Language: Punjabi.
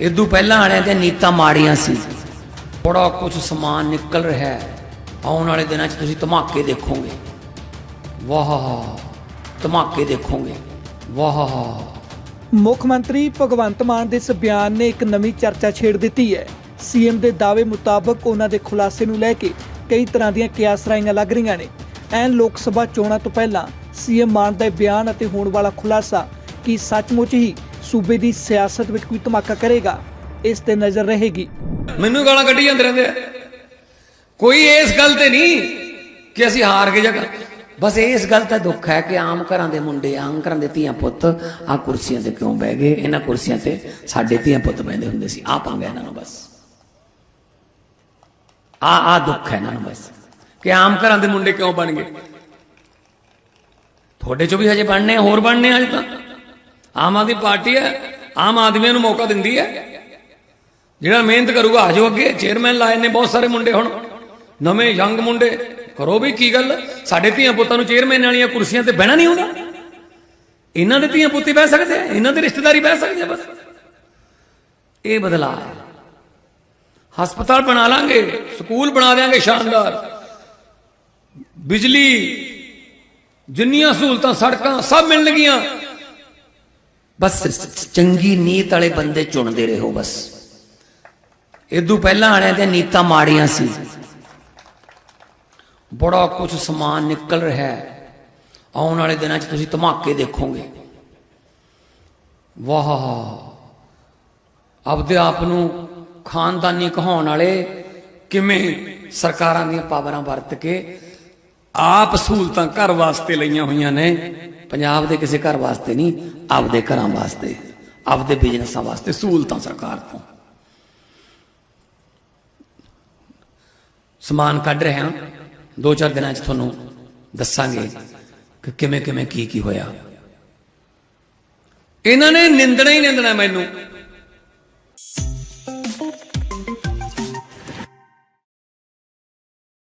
ਇਦੋਂ ਪਹਿਲਾਂ ਵਾਲਿਆਂ ਦੀਆਂ ਨੀਤਾਂ ਮਾੜੀਆਂ ਸੀ। ਬੜਾ ਕੁਝ ਸਮਾਨ ਨਿਕਲ ਰਿਹਾ ਹੈ। ਆਉਣ ਵਾਲੇ ਦਿਨਾਂ 'ਚ ਤੁਸੀਂ ਧਮਾਕੇ ਦੇਖੋਗੇ। ਵਾਹ ਧਮਾਕੇ ਦੇਖੋਗੇ। ਵਾਹ ਮੁੱਖ ਮੰਤਰੀ ਭਗਵੰਤ ਮਾਨ ਦੇ ਇਸ ਬਿਆਨ ਨੇ ਇੱਕ ਨਵੀਂ ਚਰਚਾ ਛੇੜ ਦਿੱਤੀ ਹੈ। ਸੀਐਮ ਦੇ ਦਾਅਵੇ ਮੁਤਾਬਕ ਉਹਨਾਂ ਦੇ ਖੁਲਾਸੇ ਨੂੰ ਲੈ ਕੇ ਕਈ ਤਰ੍ਹਾਂ ਦੀਆਂ ਕਿਆਸਰਾਈਆਂ ਲੱਗ ਰਹੀਆਂ ਨੇ। ਐਨ ਲੋਕ ਸਭਾ ਚੋਣਾਂ ਤੋਂ ਪਹਿਲਾਂ ਸੀਐਮ ਮਾਨ ਦਾ ਇਹ ਬਿਆਨ ਅਤੇ ਹੋਣ ਵਾਲਾ ਖੁਲਾਸਾ ਕਿ ਸੱਚਮੁੱਚ ਹੀ ਸੂਬੇ ਦੀ ਸਿਆਸਤ ਵਿੱਚ ਕੋਈ ਧਮਾਕਾ ਕਰੇਗਾ, ਇਸ ਤੇ ਨਜ਼ਰ ਰਹੇਗੀ। ਮੈਨੂੰ ਗਾਲਾਂ ਕੱਢੀ ਜਾਂਦੇ ਰਹਿੰਦੇ ਆ। ਕੋਈ ਇਸ ਗੱਲ ਤੇ ਨਹੀਂ ਕਿ ਅਸੀਂ ਹਾਰ ਗਏ ਜਾਂ ਬਸ ਇਸ ਗੱਲ ਦਾ ਦੁੱਖ ਹੈ ਕਿ ਆਮ ਘਰਾਂ ਦੇ ਮੁੰਡੇ, ਆਮ ਘਰਾਂ ਦੇ ਧੀਆਂ ਪੁੱਤ ਆ ਕੁਰਸੀਆਂ ਤੇ ਕਿਉਂ ਬਹਿ ਗਏ? ਇਹਨਾਂ ਕੁਰਸੀਆਂ ਤੇ ਸਾਡੇ ਧੀਆਂ ਪੁੱਤ ਬਹਿੰਦੇ ਹੁੰਦੇ ਸੀ। ਆ ਪੰਗਾ ਇਹਨਾਂ ਨੂੰ ਬਸ। ਆ ਆ ਦੁੱਖ ਹੈ ਇਹਨਾਂ ਨੂੰ ਬਸ ਕਿ ਆਮ ਘਰਾਂ ਦੇ ਮੁੰਡੇ ਕਿਉਂ ਬਣ ਗਏ? ਤੁਹਾਡੇ ਚੋਂ ਵੀ ਹਜੇ ਬਣਨੇ, ਹੋਰ ਬਣਨੇ ਆ ਹਜੇ ਤਾਂ। ਆਮ ਆਦਮੀ ਪਾਰਟੀ ਹੈ, ਆਮ ਆਦਮੀਆਂ ਨੂੰ ਮੌਕਾ ਦਿੰਦੀ ਹੈ। ਜਿਹੜਾ ਮਿਹਨਤ ਕਰੂਗਾ, ਆ ਜਾਓ ਅੱਗੇ। ਚੇਅਰਮੈਨ ਲਾਏ ਨੇ ਬਹੁਤ ਸਾਰੇ ਮੁੰਡੇ ਹੁਣ। ਨਵੇਂ ਯੰਗ ਮੁੰਡੇ। ਕਰੋ ਵੀ ਕੀ ਗੱਲ? ਸਾਡੇ ਧੀਆਂ ਪੁੱਤਾਂ ਨੂੰ ਚੇਅਰਮੈਨ ਵਾਲੀਆਂ ਕੁਰਸੀਆਂ ਤੇ ਬਹਿਣਾ ਨਹੀਂ ਹੁੰਦਾ ਇਹਨਾਂ ਦੇ ਧੀਆਂ ਪੁੱਤੀ ਬਹਿ ਸਕਦੇ ਆ, ਇਹਨਾਂ ਦੇ ਰਿਸ਼ਤੇਦਾਰੀ ਬਹਿ ਸਕਦੇ ਆ ਬਸ। ਇਹ ਬਦਲਾਅ ਹੈ। ਹਸਪਤਾਲ ਬਣਾ ਲਾਂਗੇ, ਸਕੂਲ ਬਣਾ ਦੇਾਂਗੇ ਸ਼ਾਨਦਾਰ। ਬਿਜਲੀ, ਜਿੰਨੀਆਂ ਸਹੂਲਤਾਂ, ਸੜਕਾਂ ਸਭ ਮਿਲਣਗੀਆਂ। ਬਸ ਚੰਗੀ ਨੀਤ ਵਾਲੇ ਬੰਦੇ ਚੁਣਦੇ ਰਹੋ ਬਸ। ਇਦੋਂ ਪਹਿਲਾਂ ਵਾਲਿਆਂ ਦੀਆਂ ਨੀਤਾਂ ਮਾੜੀਆਂ ਸੀ। ਬੜਾ ਕੁਝ ਸਮਾਨ ਨਿਕਲ ਰਿਹਾ ਹੈ। ਆਉਣ ਵਾਲੇ ਦਿਨਾਂ 'ਚ ਤੁਸੀਂ ਧਮਾਕੇ ਦੇਖੋਗੇ। ਵਾਹ। ਆਪਦੇ ਆਪ ਨੂੰ ਖਾਨਦਾਨੀ ਕਹਾਉਣ ਵਾਲੇ ਕਿਵੇਂ ਸਰਕਾਰਾਂ ਦੀਆਂ ਪਾਵਰਾਂ ਵਰਤ ਕੇ ਆਪ ਸਹੂਲਤਾਂ ਘਰ ਵਾਸਤੇ ਲਈਆਂ ਹੋਈਆਂ ਨੇ। ਪੰਜਾਬ ਦੇ ਕਿਸੇ ਘਰ ਵਾਸਤੇ ਨਹੀਂ, ਆਪਦੇ ਘਰਾਂ ਵਾਸਤੇ, ਆਪਦੇ ਬਿਜ਼ਨਸਾਂ ਵਾਸਤੇ, ਸਹੂਲਤਾਂ ਸਰਕਾਰ ਤੋਂ। ਸਮਾਨ ਕੱਢ ਰਹੇ ਹਾਂ। ਦੋ ਚਾਰ ਦਿਨਾਂ 'ਚ ਤੁਹਾਨੂੰ ਦੱਸਾਂਗੇ ਕਿ ਕਿਵੇਂ ਕਿਵੇਂ ਕੀ ਕੀ ਹੋਇਆ। ਇਹਨਾਂ ਨੇ ਨਿੰਦਣਾ ਹੀ ਨਿੰਦਣਾ ਮੈਨੂੰ।